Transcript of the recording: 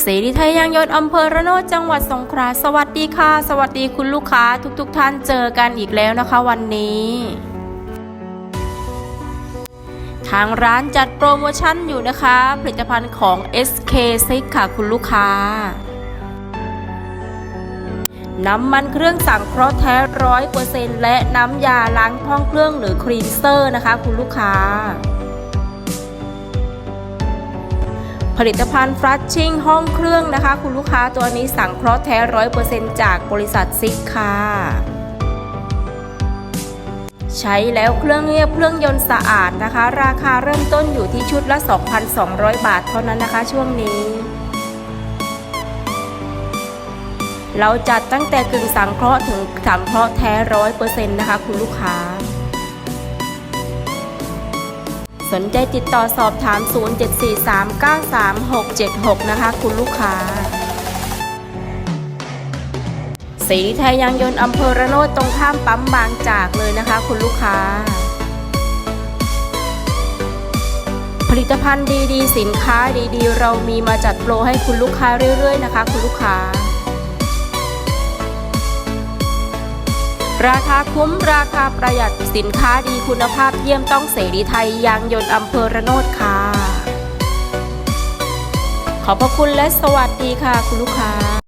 เสรีไทยยางยนต์อำเภอระโนดจังหวัดสงขลาสวัสดีค่ะ สวัสดีคุณลูกค้าทุกๆทท่านเจอกันอีกแล้วนะคะวันนี้ ทางร้านจัดโปรโมชั่นอยู่นะคะ ผลิตภัณฑ์ของ SK6 ค่ะคุณลูกค้า น้ำมันเครื่องสังเคราะห์แท้ร้อยเปอร์เซ็นต์และน้ำยาล้างห้องเครื่องหรือคลีนเซอร์นะคะ คุณลูกค้า ผลิตภัณฑ์ฟลัชชิ่งห้องเครื่องนะคะ คุณลูกค้าตัวนี้สั่งเคราะห์แท้ร้อยเปอร์เซ็นต์จากบริษัทซิกค่ะใช้แล้วเครื่องเงียบเครื่องยนต์สะอาดนะคะ ราคาเริ่มต้นอยู่ที่ชุดละ 2,200 บาทเท่านั้นนะคะช่วงนี้ เราจัดตั้งแต่กึ่งสังเคราะห์ถึงสังเคราะห์แท้ร้อยเปอร์เซ็นต์นะคะคุณลูกค้า สนใจติดต่อสอบถาม 0743936676 นะคะ คุณลูกค้า สีไทยยางยนต์อำเภอระโนดตรงข้ามปั๊มบางจากเลยนะคะ คุณลูกค้า ผลิตภัณฑ์ดีๆ สินค้าดีๆ เรามีมาจัดโปรให้คุณลูกค้าเรื่อยๆ นะคะ คุณลูกค้า ราคาคุ้มราคาประหยัดสินค้าดีคุณภาพเยี่ยมต้องเสรีไทยยางยนต์อำเภอระโนดค่ะ ขอบพระคุณและสวัสดีค่ะคุณลูกค้า